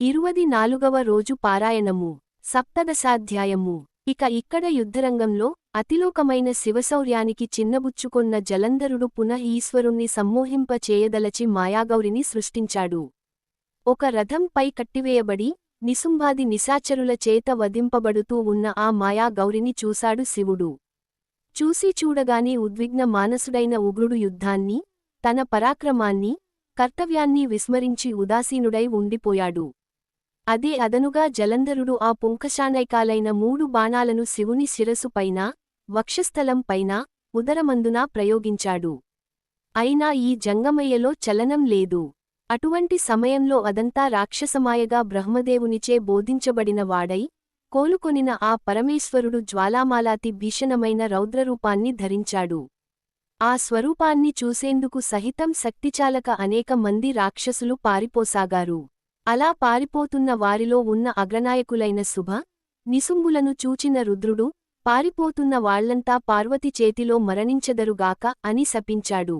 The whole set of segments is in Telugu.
ఇరువది నాలుగవ రోజు పారాయణము సప్తదశాధ్యాయము. ఇక ఇక్కడ యుద్ధరంగంలో అతిలోకమైన శివశౌర్యానికి చిన్నబుచ్చుకొన్న జలంధరుడు పునః ఈశ్వరుణ్ణి సమ్మోహింప చేయదలచి మాయాగౌరిని సృష్టించాడు. ఒక రథంపై కట్టివేయబడి నిసుంభాది నిశాచరుల చేత వధింపబడుతూ ఉన్న ఆ మాయాగౌరిని చూశాడు శివుడు. చూసి చూడగానే ఉద్విగ్న మానసుడైన ఉగ్రుడు యుద్ధాన్ని తన పరాక్రమాన్ని కర్తవ్యాన్ని విస్మరించి ఉదాసీనుడై ఉండిపోయాడు. అదే అదనుగా జలంధరుడు ఆ పుంకశానైకాలైన మూడు బాణాలను శివుని శిరసుపైన వక్షస్థలంపైన ఉదరమందున ప్రయోగించాడు. అయినా ఈ జంగమయ్యలో చలనం లేదు. అటువంటి సమయంలో అదంతా రాక్షసమాయగా బ్రహ్మదేవునిచే బోధించబడిన వాడై కోలుకొనిన ఆ పరమేశ్వరుడు జ్వాలామాలాతి భీషణమైన రౌద్రరూపాన్ని ధరించాడు. ఆ స్వరూపాన్ని చూసేందుకు సహితం శక్తిచాలక అనేక మంది రాక్షసులు పారిపోసాగారు. అలా పారిపోతున్న వారిలో ఉన్న అగ్రనాయకులైన శుభ నిసుంబులను చూచిన రుద్రుడు పారిపోతున్న వాళ్ళంతా పార్వతి చేతిలో మరణించెదరుగాక అని శపించాడు.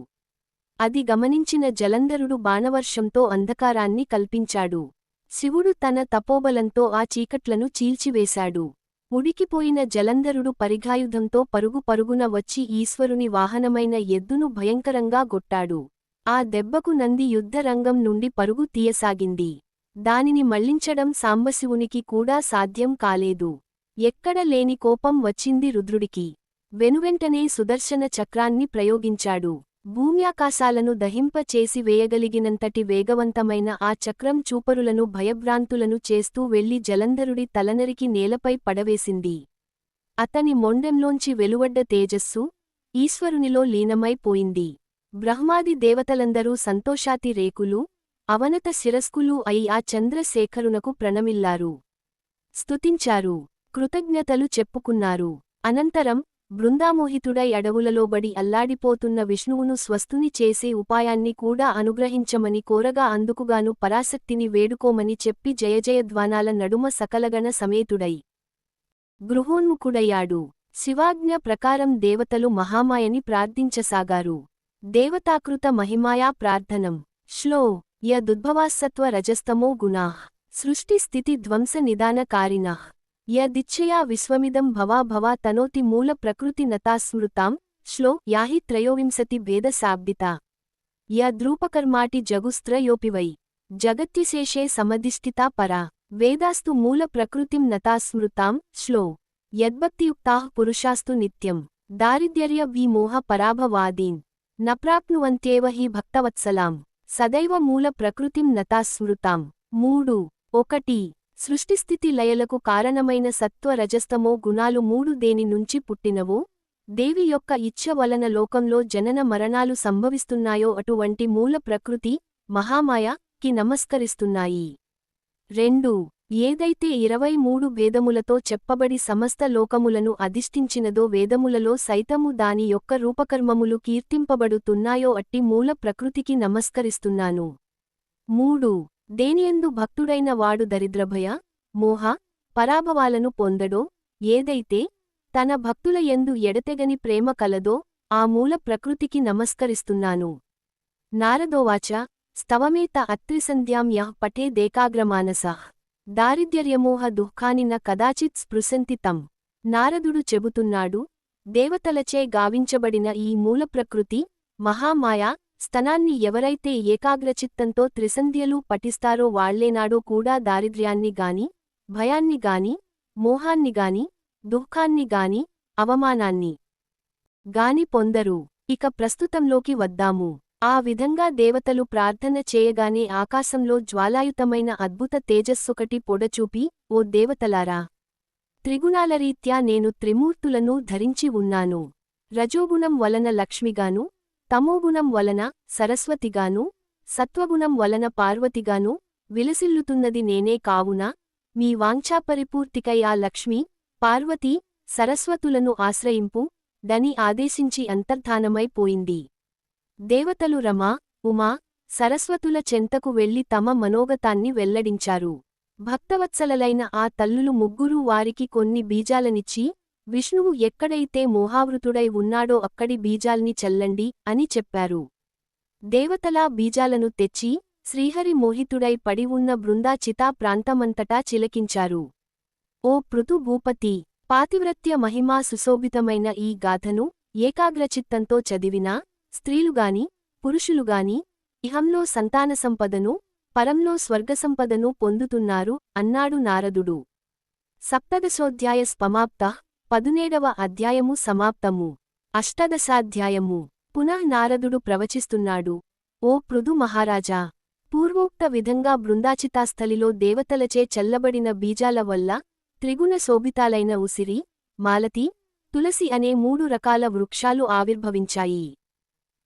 అది గమనించిన జలంధరుడు బాణవర్షంతో అంధకారాన్ని కల్పించాడు. శివుడు తన తపోబలంతో ఆ చీకట్లను చీల్చివేశాడు. ఉడికిపోయిన జలంధరుడు పరిఘాయుధంతో పరుగు పరుగున వచ్చి ఈశ్వరుని వాహనమైన ఎద్దును భయంకరంగా గొట్టాడు. ఆ దెబ్బకు నంది యుద్ధరంగం నుండి పరుగు తీయసాగింది. దానిని మళ్ళించడం సాంబశివునికి కూడా సాధ్యం కాలేదు. ఎక్కడ లేని కోపం వచ్చింది రుద్రుడికి. వెనువెంటనే సుదర్శన చక్రాన్ని ప్రయోగించాడు. భూమ్యాకాశాలను దహింప చేసి వేయగలిగినంతటి వేగవంతమైన ఆ చక్రం చూపరులను భయభ్రాంతులను చేస్తూ వెళ్ళి జలంధరుడి తలనరికి నేలపై పడవేసింది. అతని మొండెంలోంచి వెలువడ్డ తేజస్సు ఈశ్వరునిలో లీనమైపోయింది. బ్రహ్మాది దేవతలందరూ సంతోషాతి రేకులు అవనత శిరస్కులు అయి ఆ చంద్రశేఖరునకు ప్రణమిల్లారు. స్తుతించారు. కృతజ్ఞతలు చెప్పుకున్నారు. అనంతరం బృందామోహితుడై అడవులలోబడి అల్లాడిపోతున్న విష్ణువును స్వస్తుని చేసే ఉపాయాన్ని కూడా అనుగ్రహించమని కోరగా అందుకుగాను పరాశక్తిని వేడుకోమని చెప్పి జయజయధ్వానాల నడుమ సకలగణ సమేతుడై గృహోన్ముఖుడయ్యాడు. శివాజ్ఞ ప్రకారం దేవతలు మహామాయని ప్రార్థించసాగారు. దేవతాకృత మహిమాయా ప్రార్థనం. శ్లో యదుద్భవాస్సత్వ రజస్తమో గుణా. సృష్టి స్థితి ధ్వంస నిదాన నిదానకారిణః యదిచ్ఛయా విశ్వమిదం భవా భవా తనోతి మూల ప్రకృతి నతా స్మృతాం. శ్లో యాహి త్రయోవింశతి భేద భేదశాబ్దిత యద్రూపకర్మాటి జగుస్త్రయోపివై. జగత్యశేషే సమధిష్ఠితా పరా. వేదాస్తు మూల ప్రకృతిం నతా స్మృతాం. శ్లో యద్భక్తియుక్తా పురుషాస్తు నిత్యం. దారిద్ర్య విమోహ పరాభవాదీన్. నప్రాప్నువంత్యేవ హి భక్తవత్సలాం. సదైవ మూల ప్రకృతిం నతా స్మృతాం మూడు. ఒకటి. సృష్టిస్థితి లయలకు కారణమైన సత్వ రజస్తమో గుణాలు మూడు దేని నుంచి పుట్టినవో? దేవి యొక్క ఇచ్ఛ వలన లోకంలో జనన మరణాలు సంభవిస్తున్నాయో అటువంటి మూల ప్రకృతి మహామాయ కి నమస్కరిస్తున్నాయి. రెండు. ఏదైతే ఇరవై మూడు వేదములతో చెప్పబడి సమస్త లోకములను అధిష్ఠించినదో వేదములలో సైతము దాని యొక్క రూపకర్మములు కీర్తింపబడుతున్నాయో అట్టి మూల ప్రకృతికి నమస్కరిస్తున్నాను. మూడు. దేనియందు భక్తుడైన వాడు దరిద్రభయ మోహ పరాభవాలను పొందడో ఏదైతే తన భక్తుల యందు ఎడతెగని ప్రేమ కలదో ఆ మూల ప్రకృతికి నమస్కరిస్తున్నాను. నారదోవాచ స్తవమేత అత్రిసంధ్యాం యః పఠే దేకాగ్రమానసః. దారిద్ర్యమోహ దుఃఖానిన కదాచిత్ స్పృశంతితం నారదుడు చెబుతున్నాడు దేవతలచే గావించబడిన ఈ మూలప్రకృతి మహామాయా స్తనాన్ని ఎవరైతే ఏకాగ్రచిత్తంతో త్రిసంధ్యలు పఠిస్తారో వాళ్ళేనాడో కూడా దారిద్ర్యాన్ని గాని భయాన్ని గాని మోహాన్ని గాని దుఃఖాన్ని గాని అవమానాన్ని గాని పొందరు. ఇక ప్రస్తుతంలోకి వద్దాము. ఆ విధంగా దేవతలు ప్రార్థన చేయగానే ఆకాశంలో జ్వాలాయుతమైన అద్భుత తేజస్సొకటి పొడచూపి ఓ దేవతలారా! త్రిగుణాలరీత్యా నేను త్రిమూర్తులను ధరించి ఉన్నాను. రజోగుణం వలన లక్ష్మిగాను తమోగుణం వలన సరస్వతిగాను సత్వగుణం వలన పార్వతిగాను విలసిల్లుతున్నది నేనే కావున మీ వాంఛాపరిపూర్తికై ఆ లక్ష్మి పార్వతి సరస్వతులను ఆశ్రయింపు దని ఆదేశించి అంతర్ధానమైపోయింది దేవతలు రమా ఉమా సరస్వతుల చెంతకు వెళ్ళి తమ మనోగతాన్ని వెల్లడించారు. భక్తవత్సలలైన ఆ తల్లులు ముగ్గురూ వారికి కొన్ని బీజాలనిచ్చి విష్ణువు ఎక్కడైతే మోహావృతుడై ఉన్నాడో అక్కడి బీజాల్ని చల్లండి అని చెప్పారు. దేవతలా బీజాలను తెచ్చి శ్రీహరి మోహితుడై పడి ఉన్న బృందా చితా ప్రాంతమంతటా చిలకించారు. ఓ పృథు భూపతి పాతివ్రత్య మహిమా సుశోభితమైన ఈ గాథను ఏకాగ్రచిత్తంతో చదివినా స్త్రీలుగాని పురుషులుగాని ఇహంలో సంతాన సంపదను పరంలో స్వర్గసంపదను పొందుతున్నారు అన్నాడు నారదుడు. సప్తదశోధ్యాయ స్పమాప్త పదునేడవ అధ్యాయము సమాప్తము. అష్టదశాధ్యాయము. పునః నారదుడు ప్రవచిస్తున్నాడు. ఓ పృథు మహారాజా! పూర్వోక్త విధంగా బృందాచితాస్థలిలో దేవతలచే చల్లబడిన బీజాల వల్ల త్రిగుణ శోభితాలైన ఉసిరి మాలతి తులసి అనే మూడు రకాల వృక్షాలు ఆవిర్భవించాయి.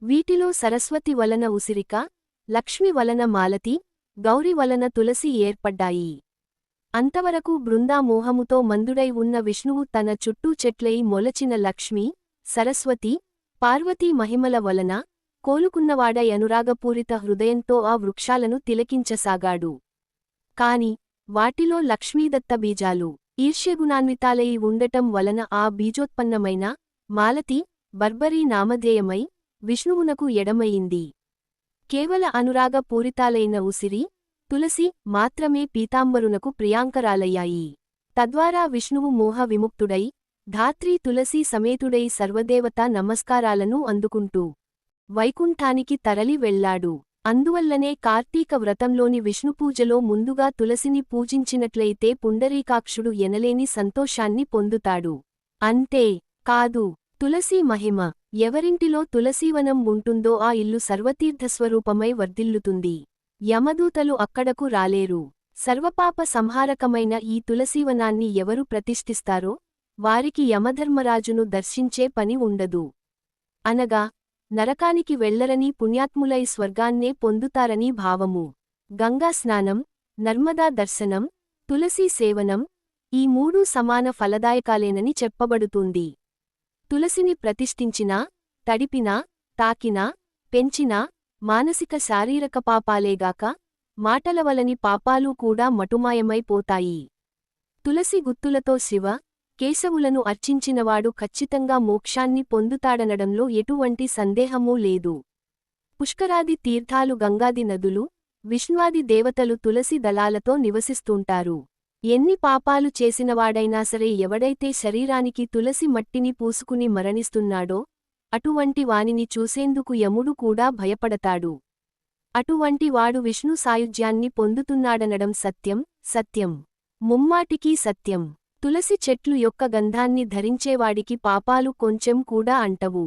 వీటిలో సరస్వతి వలన ఉసిరిక లక్ష్మి వలన మాలతి గౌరి వలన తులసి ఏర్పడ్డాయి. అంతవరకు బృందా మోహముతో మందుడై ఉన్న విష్ణువు తన చుట్టూ చెట్లై మొలచిన లక్ష్మి సరస్వతి పార్వతీ మహిమల వలన కోలుకున్నవాడై అనురాగపూరిత హృదయంతో ఆ వృక్షాలను తిలకించసాగాడు. కాని వాటిలో లక్ష్మీదత్త బీజాలు ఈర్ష్యగుణాన్వితాలై ఉండటం వలన ఆ బీజోత్పన్నమైన మాలతి బర్బరీ నామధేయమై విష్ణువునకు ఎడమయింది. కేవల అనురాగ పూరితాలైన ఉసిరి తులసి మాత్రమే పీతాంబరునకు ప్రియాంకరాలయ్యాయి. తద్వారా విష్ణువు మోహ విముక్తుడై ధాత్రీ తులసి సమేతుడై సర్వదేవతా నమస్కారాలను అందుకుంటూ వైకుంఠానికి తరలి వెళ్ళాడు అందువల్లనే కార్తీక వ్రతంలోని విష్ణుపూజలో ముందుగా తులసిని పూజించినట్లయితే పుండరీకాక్షుడు ఎనలేని సంతోషాన్ని పొందుతాడు. అంతే కాదు తులసీ మహిమ. ఎవరింటిలో తులసీవనం ఉంటుందో ఆ ఇల్లు సర్వతీర్థస్వరూపమై వర్ధిల్లుతుంది. యమదూతలు అక్కడకు రాలేరు. సర్వపాప సంహారకమైన ఈ తులసీవనాన్ని ఎవరు ప్రతిష్ఠిస్తారో వారికి యమధర్మరాజును దర్శించే పని ఉండదు. అనగా నరకానికి వెళ్ళరని పుణ్యాత్ములై స్వర్గాన్నే పొందుతారని భావము. గంగా స్నానం నర్మదా దర్శనం తులసీ సేవనం ఈ మూడూ సమాన ఫలదాయకాలేనని చెప్పబడుతుంది. తులసిని ప్రతిష్ఠించినా తడిపినా తాకినా పెంచినా మానసిక శారీరక పాపాలేగాక మాటలవలని పాపాలు కూడా మటుమాయమైపోతాయి తులసి గుత్తులతో శివ కేశవులను అర్చించినవాడు ఖచ్చితంగా మోక్షాన్ని పొందుతాడనడంలో ఎటువంటి సందేహమూ లేదు. పుష్కరాది తీర్థాలు గంగాది నదులు విష్ణువాది దేవతలు తులసి దళాలతో నివసిస్తుంటారు. ఎన్ని పాపాలు చేసినవాడైనా సరే ఎవడైతే శరీరానికి తులసి మట్టిని పూసుకుని మరణిస్తున్నాడో అటువంటి వానిని చూసేందుకు యముడు కూడా భయపడతాడు. అటువంటి వాడు విష్ణు సాయుధ్యాన్ని పొందుతున్నాడనడం సత్యం సత్యం. ముమ్మాటికీ సత్యం. తులసి చెట్లు యొక్క గంధాన్ని ధరించేవాడికి పాపాలు కొంచెం కూడా అంటవు.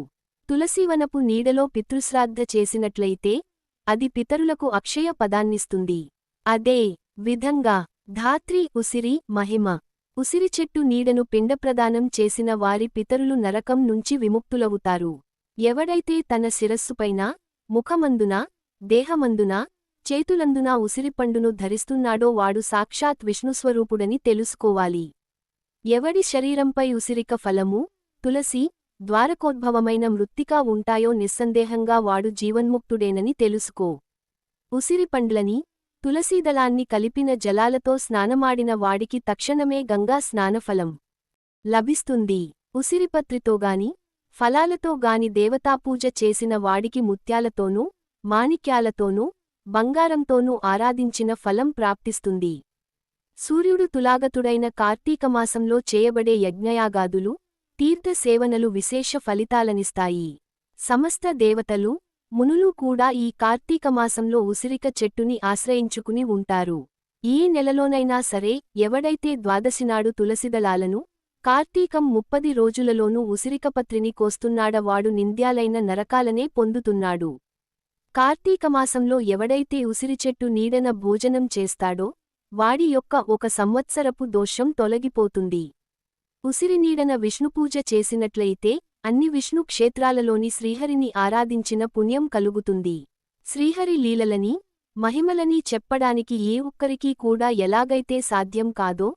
తులసివనపు నీడలో పితృశ్రాద్ధ చేసినట్లయితే అది పితరులకు అక్షయ పదాన్నిస్తుంది అదే విధంగా ధాత్రి ఉసిరి మహిమ. ఉసిరి చెట్టు నీడను పిండప్రదానం చేసిన వారి పితరులు నరకం నుంచి విముక్తులవుతారు. ఎవడైతే తన శిరస్సుపైన ముఖమందున దేహమందున చేతులందున ఉసిరిపండును ధరిస్తున్నాడో వాడు సాక్షాత్ విష్ణుస్వరూపుడని తెలుసుకోవాలి. ఎవడి శరీరంపై ఉసిరిక ఫలము తులసి ద్వారకోద్భవమైన మృత్తికా ఉంటాయో నిస్సందేహంగా వాడు జీవన్ముక్తుడేనని తెలుసుకో. ఉసిరిపండ్లని తులసీదళాన్ని కలిపిన జలాలతో స్నానమాడిన వాడికి తక్షణమే గంగా స్నానఫలం లభిస్తుంది. ఉసిరిపత్రితోగాని ఫలాలతో గాని దేవతాపూజ చేసిన వాడికి ముత్యాలతోనూ మాణిక్యాలతోనూ బంగారంతోనూ ఆరాధించిన ఫలం ప్రాప్తిస్తుంది. సూర్యుడు తులాగతుడైన కార్తీకమాసంలో చేయబడే యజ్ఞయాగాదులు తీర్థసేవనలు విశేష ఫలితాలనిస్తాయి. సమస్త దేవతలు మునులు కూడా ఈ కార్తీకమాసంలో ఉసిరిక చెట్టుని ఆశ్రయించుకుని ఉంటారు. ఈ నెలలోనైనా సరే ఎవడైతే ద్వాదశినాడు తులసిదళాలను కార్తీకం ముప్పది రోజులలోనూ ఉసిరికపత్రిని కోస్తున్నాడవాడు నింద్యాలైన నరకాలనే పొందుతున్నాడు. కార్తీకమాసంలో ఎవడైతే ఉసిరిచెట్టు నీడన భోజనం చేస్తాడో వాడి యొక్క ఒక సంవత్సరపు దోషం తొలగిపోతుంది. ఉసిరినీడన విష్ణుపూజ చేసినట్లయితే అన్ని విష్ణు క్షేత్రాలలోని శ్రీహరిని ఆరాధించిన పుణ్యం కలుగుతుంది. శ్రీహరి లీలలని మహిమలని చెప్పడానికి ఏ ఒక్కరికీ కూడా ఎలాగైతే సాధ్యం కాదో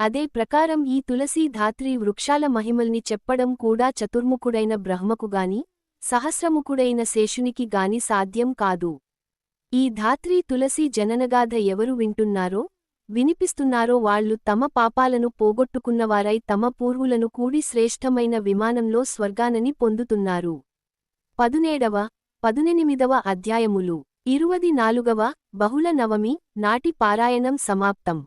అదే ప్రకారం ఈ తులసీ ధాత్రి వృక్షాల మహిమల్ని చెప్పడం కూడా చతుర్ముఖుడైన బ్రహ్మకుగాని సహస్రముఖుడైన శేషునికి గాని సాధ్యం కాదు. ఈ ధాత్రీ తులసీ జననగాథ ఎవరు వింటున్నారో వినిపిస్తున్నారో వాళ్ళు తమ పాపాలను పోగొట్టుకున్నవారై తమ పూర్వులను కూడి శ్రేష్టమైన విమానంలో స్వర్గానని పొందుతున్నారు. పదునేడవ పదునెనిమిదవ అధ్యాయములు. ఇరువది నాలుగవ బహుళ నవమి నాటి పారాయణం సమాప్తం.